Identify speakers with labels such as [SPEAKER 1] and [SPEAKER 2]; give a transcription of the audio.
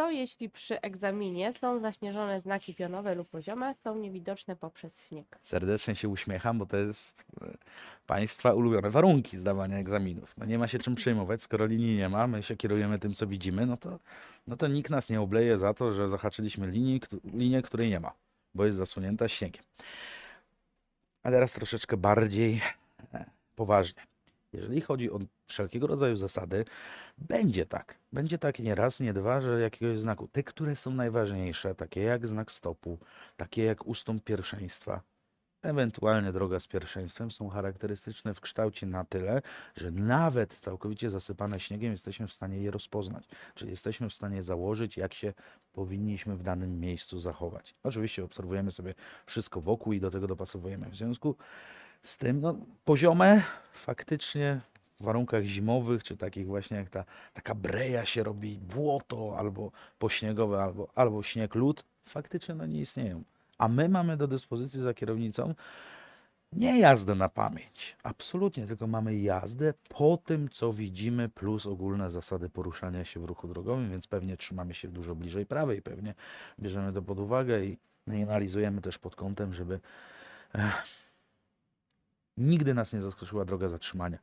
[SPEAKER 1] Co jeśli przy egzaminie są zaśnieżone znaki pionowe lub poziome, są niewidoczne poprzez śnieg?
[SPEAKER 2] Serdecznie się uśmiecham, bo to jest e, Państwa ulubione warunki zdawania egzaminów. No nie ma się czym przejmować, skoro linii nie ma, my się kierujemy tym, co widzimy, no to, no to nikt nas nie obleje za to, że zahaczyliśmy linii, linię, której nie ma, bo jest zasłonięta śniegiem. A teraz troszeczkę bardziej e, poważnie. Jeżeli chodzi o wszelkiego rodzaju zasady, będzie tak. Będzie tak nie raz, nie dwa, że jakiegoś znaku. Te, które są najważniejsze, takie jak znak stopu, takie jak ustąp pierwszeństwa, ewentualnie droga z pierwszeństwem, są charakterystyczne w kształcie na tyle, że nawet całkowicie zasypane śniegiem jesteśmy w stanie je rozpoznać. Czyli jesteśmy w stanie założyć, jak się powinniśmy w danym miejscu zachować. Oczywiście obserwujemy sobie wszystko wokół i do tego dopasowujemy. W związku z tym, no, poziome faktycznie w warunkach zimowych, czy takich właśnie jak ta taka breja się robi, błoto albo pośniegowe, albo, albo śnieg, lód, faktycznie no nie istnieją. A my mamy do dyspozycji za kierownicą nie jazdę na pamięć, absolutnie, tylko mamy jazdę po tym, co widzimy, plus ogólne zasady poruszania się w ruchu drogowym, więc pewnie trzymamy się dużo bliżej prawej, pewnie bierzemy to pod uwagę i, no i analizujemy też pod kątem, żeby eh, nigdy nas nie zaskoczyła droga zatrzymania.